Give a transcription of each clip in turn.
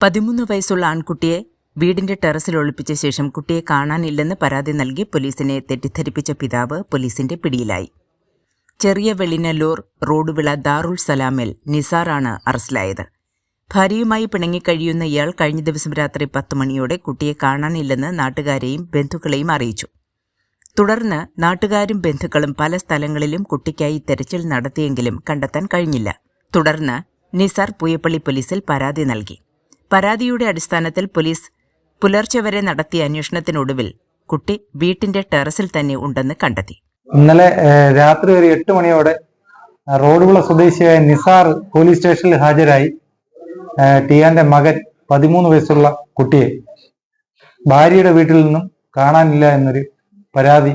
പതിമൂന്ന് വയസ്സുള്ള ആൺകുട്ടിയെ വീടിന്റെ ടെറസിൽ ഒളിപ്പിച്ച ശേഷം കുട്ടിയെ കാണാനില്ലെന്ന് പരാതി നൽകി പോലീസിനെ തെറ്റിദ്ധരിപ്പിച്ച പിതാവ് പോലീസിന്റെ പിടിയിലായി. ചെറിയ വെള്ളിനല്ലൂർ റോഡ് വിള ദാറുൽ സലാമിൽ നിസാറാണ് അറസ്റ്റിലായത്. ഭാര്യയുമായി പിണങ്ങിക്കഴിയുന്ന ഇയാൾ കഴിഞ്ഞ ദിവസം രാത്രി പത്ത് മണിയോടെ കുട്ടിയെ കാണാനില്ലെന്ന് നാട്ടുകാരെയും ബന്ധുക്കളെയും അറിയിച്ചു. തുടർന്ന് നാട്ടുകാരും ബന്ധുക്കളും പല സ്ഥലങ്ങളിലും കുട്ടിക്കായി തെരച്ചിൽ നടത്തിയെങ്കിലും കണ്ടെത്താൻ കഴിഞ്ഞില്ല. തുടർന്ന് നിസാർ പൂയപ്പള്ളി പോലീസിൽ പരാതി നൽകി. പരാതിയുടെ അടിസ്ഥാനത്തിൽ പോലീസ് പുലർച്ചെ വരെ നടത്തിയ അന്വേഷണത്തിനൊടുവിൽ കുട്ടി വീട്ടിന്റെ ടെറസിൽ തന്നെ ഉണ്ടെന്ന് കണ്ടെത്തി. ഇന്നലെ രാത്രി ഒരു എട്ട് മണിയോടെ റോഡുള്ള സ്വദേശിയായ നിസാർ പോലീസ് സ്റ്റേഷനിൽ ഹാജരായി. ടിയാന്റെ മകൻ പതിമൂന്ന് വയസ്സുള്ള കുട്ടിയെ ഭാര്യയുടെ വീട്ടിൽ നിന്നും കാണാനില്ല എന്നൊരു പരാതി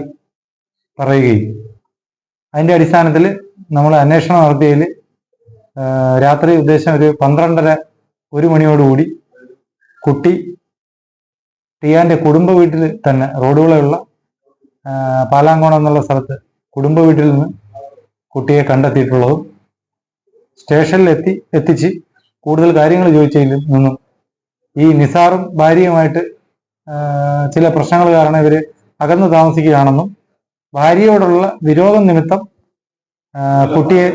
പറയുകയും. അതിന്റെ അടിസ്ഥാനത്തിൽ നമ്മൾ അന്വേഷണം നടത്തിയതിൽ രാത്രി ഉദ്ദേശം ഒരു പന്ത്രണ്ടര ഒരു മണിയോടുകൂടി കുട്ടി ടിയാന്റെ കുടുംബ വീട്ടിൽ തന്നെ റോഡുകളുള്ള പാലാങ്കോണം എന്നുള്ള സ്ഥലത്ത് കുടുംബ വീട്ടിൽ നിന്ന് കുട്ടിയെ കണ്ടെത്തിയിട്ടുള്ളതും സ്റ്റേഷനിൽ എത്തി എത്തിച്ച് കൂടുതൽ കാര്യങ്ങൾ ചോദിച്ചതിൽ നിന്നും ഈ നിസാറും ഭാര്യയുമായിട്ട് ചില പ്രശ്നങ്ങൾ കാരണം ഇവർ അകന്നു താമസിക്കുകയാണെന്നും ഭാര്യയോടുള്ള വിരോധം നിമിത്തം കുട്ടിയെ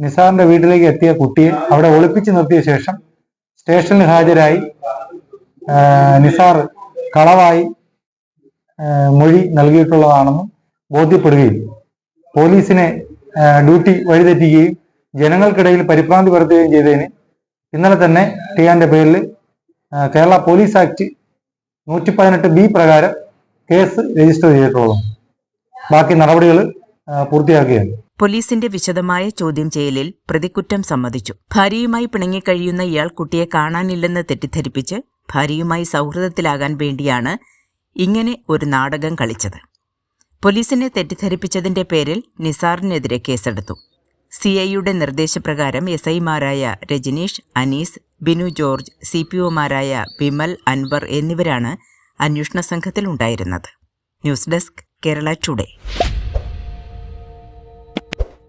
നിസാറിന്റെ വീട്ടിലേക്ക് എത്തിയ കുട്ടിയെ അവിടെ ഒളിപ്പിച്ചു നിർത്തിയ ശേഷം സ്റ്റേഷനിൽ ഹാജരായി നിസാർ കളവായി മൊഴി നൽകിയിട്ടുള്ളതാണെന്നും ബോധ്യപ്പെടുകയും പോലീസിനെ ഡ്യൂട്ടി വഴിതെറ്റിക്കുകയും ജനങ്ങൾക്കിടയിൽ പരിഭ്രാന്തി പരത്തുകയും ചെയ്തതിന് ഇന്നലെ തന്നെ ടിയാന്റെ പേരിൽ കേരള പോലീസ് ആക്ട് നൂറ്റി പതിനെട്ട് ബി പ്രകാരം കേസ് രജിസ്റ്റർ ചെയ്തിട്ടുള്ളതും. ബാക്കി നടപടികൾ പൂർത്തിയാക്കുകയാണ്. പോലീസിന്റെ വിശദമായ ചോദ്യം ചെയ്യലിൽ പ്രതികുറ്റം സമ്മതിച്ചു. ഭാര്യയുമായി പിണങ്ങിക്കഴിയുന്ന ഇയാൾ കുട്ടിയെ കാണാനില്ലെന്ന് തെറ്റിദ്ധരിപ്പിച്ച് ഭാര്യയുമായി സൗഹൃദത്തിലാകാൻ വേണ്ടിയാണ് ഇങ്ങനെ ഒരു നാടകം കളിച്ചത്. പോലീസിനെ തെറ്റിദ്ധരിപ്പിച്ചതിന്റെ പേരിൽ നിസാറിനെതിരെ കേസെടുത്തു. സിഐയുടെ നിർദ്ദേശപ്രകാരം എസ് ഐമാരായ Rajneesh Anees Binu George C P ഒമാരായ Vimal Anwar എന്നിവരാണ് അന്വേഷണ സംഘത്തിലുണ്ടായിരുന്നത്. News desk Kerala today.